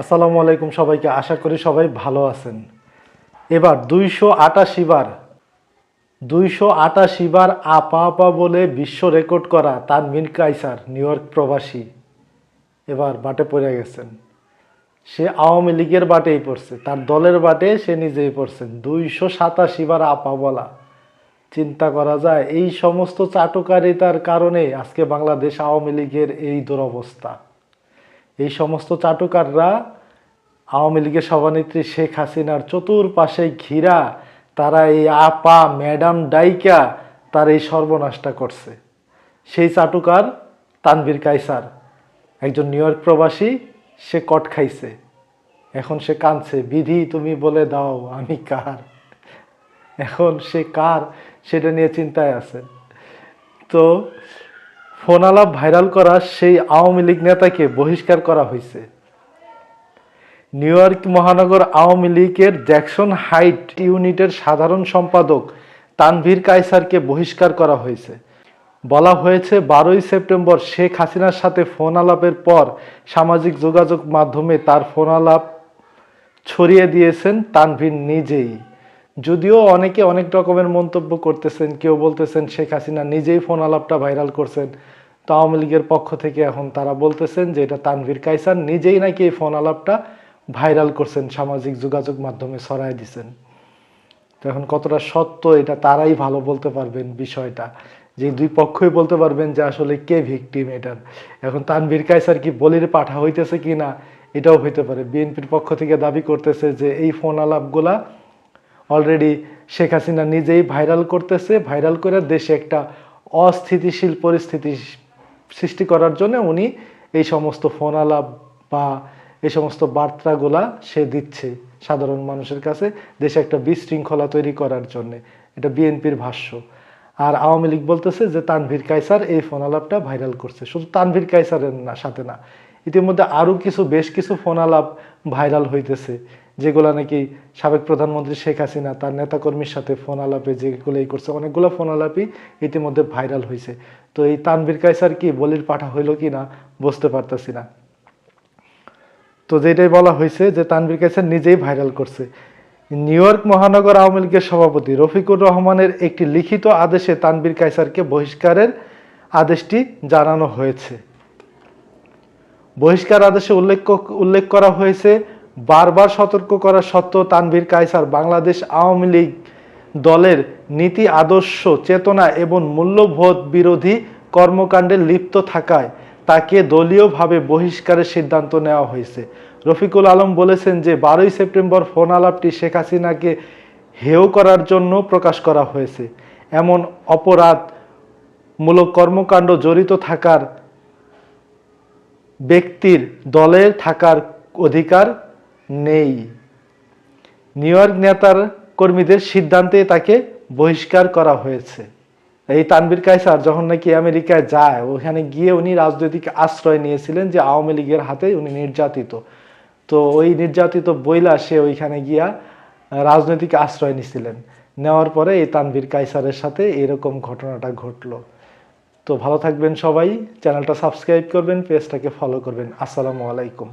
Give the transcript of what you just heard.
আসসালামু আলাইকুম সবাইকে, আশা করি সবাই ভালো আছেন। এবার দুইশো আটাশি বার, দুইশো আটাশি বার আপা আপা বলে বিশ্ব রেকর্ড করা তানভিন কাইসার নিউ ইয়র্ক প্রবাসী, এবার বাটে পড়ে গেছেন। সে আওয়ামী লীগের বাটেই পড়ছে, তার দলের বাটে সে নিজেই পড়ছেন। দুইশো সাতাশি বার আপা বলা, চিন্তা করা যায়, এই সমস্ত চাটুকারিতার কারণে আজকে বাংলাদেশ আওয়ামী লীগের এই দুরবস্থা। এই সমস্ত চাটুকাররা আওয়ামী লীগের সভানেত্রী শেখ হাসিনার চতুর্পাশে ঘিরা তারা এই আপা, ম্যাডাম ডাইকা তার এই সর্বনাশটা করছে। সেই চাটুকার তানভীর কাইসার একজন নিউ ইয়র্ক প্রবাসী, সে কট খাইছে। এখন সে কাঁদছে, বিধি তুমি বলে দাও, আমি কার? এখন সে কার, সেটা নিয়ে চিন্তায় আছে। তো ফোন আলাপ ভাইরাল করা সেই আওয়ামী লীগ নেতাকে বহিষ্কার করা হয়েছে। নিউ ইয়র্ক মহানগর আওয়ামী লীগের জ্যাকসন হাইট ইউনিটের সাধারণ সম্পাদক তানভীর কায়সারকে বহিষ্কার করা হয়েছে। বলা হয়েছে, বারোই সেপ্টেম্বর শেখ হাসিনার সাথে ফোন আলাপের পর সামাজিক যোগাযোগ মাধ্যমে তার ফোন আলাপ ছড়িয়ে দিয়েছেন তানভীর নিজেই। যদিও অনেকে অনেক রকমের মন্তব্য করতেছেন, কেউ বলতেছেন শেখ হাসিনা নিজেই ফোন আলাপটা ভাইরাল করছেন। তো আওয়ামী লীগের পক্ষ থেকে এখন তারা বলতেছেন যে এটা তানভীর কাইসার নিজেই নাকি এই ফোন আলাপটা ভাইরাল করছেন, সামাজিক যোগাযোগ মাধ্যমে ছড়াই দিছেন। তো এখন কতটা সত্য এটা তারাই ভালো বলতে পারবেন বিষয়টা। যে দুই পক্ষই বলতে পারবেন যে আসলে কে ভিকটিম এটার। এখন তানভীর কাইসার কি বলির পাঠা হইতেছে কি না এটাও হইতে পারে। বিএনপির পক্ষ থেকে দাবি করতেছে যে এই ফোন আলাপগুলা অলরেডি শেখ হাসিনা নিজেই ভাইরাল করতেছে ভাইরাল করে দেশে একটা অস্থিতিশীল পরিস্থিতি সৃষ্টি করার জন্য উনি এই সমস্ত ফোন আলাপ বা এই সমস্ত বার্তাগুলা সে দিচ্ছে সাধারণ মানুষের কাছে দেশে একটা বিশৃঙ্খলা তৈরি করার জন্য। এটা বিএনপির ভাষ্য। আর আওয়ামী লীগ বলতেছে যে তানভীর কাইসার এই ফোন আলাপটা ভাইরাল করছে। শুধু তানভীর কাইসারের না, সাথে না। ইতিমধ্যে আরও কিছু, বেশ কিছু ফোন আলাপ ভাইরাল হইতেছে। যেগুলো নাকি সাবেক প্রধানমন্ত্রী শেখ হাসিনা তার নেতাকর্মীর সাথে ফোন আলাপে যেগুলো এই করছে, অনেকগুলো ফোন আলাপই ইতিমধ্যে ভাইরাল হয়েছে তো এই তানভীর কাইসার কি বলির পাঠা হইল কি না বুঝতে পারতেছি না। তো যেটাই বলা হয়েছে যে তানভীর কাইসার নিজেই ভাইরাল করছে। নিউ ইয়র্ক মহানগর আওয়ামী লীগের সভাপতি রফিকুর রহমানের একটি লিখিত আদেশে তানবির কাইসারকে বহিষ্কারের আদেশটি জানানো হয়েছে। বহিষ্কার আদেশে উল্লেখ উল্লেখ করা হয়েছে বারবার সতর্ক করা সত্ত্বেও তানভীর কায়সার বাংলাদেশ আওয়ামী লীগ দলের নীতি, আদর্শ, চেতনা এবং মূল্যবোধ বিরোধী কর্মকাণ্ডে লিপ্ত থাকায় তাকে দলীয়ভাবে বহিষ্কারের সিদ্ধান্ত নেওয়া হয়েছে। রফিকুল আলম বলেছেন যে, বারোই সেপ্টেম্বর ফোন আলাপটি শেখ হাসিনাকে হেয় করার জন্য প্রকাশ করা হয়েছে। এমন অপরাধ মূলক কর্মকাণ্ড জড়িত থাকার ব্যক্তির দলে থাকার অধিকার নেই। নিউ ইয়র্ক নেতার কর্মীদের সিদ্ধান্তে তাকে বহিষ্কার করা হয়েছে। এই তানবির কায়সার যখন নাকি আমেরিকায় যায়, ওখানে গিয়ে উনি রাজনৈতিক আশ্রয় নিয়েছিলেন যে আওয়ামী লীগের হাতে উনি নির্যাতিত। তো ওই নির্যাতিত বইলা সে ওইখানে গিয়া রাজনৈতিক আশ্রয় নিছিলেন। নেওয়ার পরে এই তানভীর কায়সারের সাথে এরকম ঘটনাটা ঘটলো। তো ভালো থাকবেন সবাই, চ্যানেলটা সাবস্ক্রাইব করবেন, পেজটাকে ফলো করবেন। আসসালামু আলাইকুম।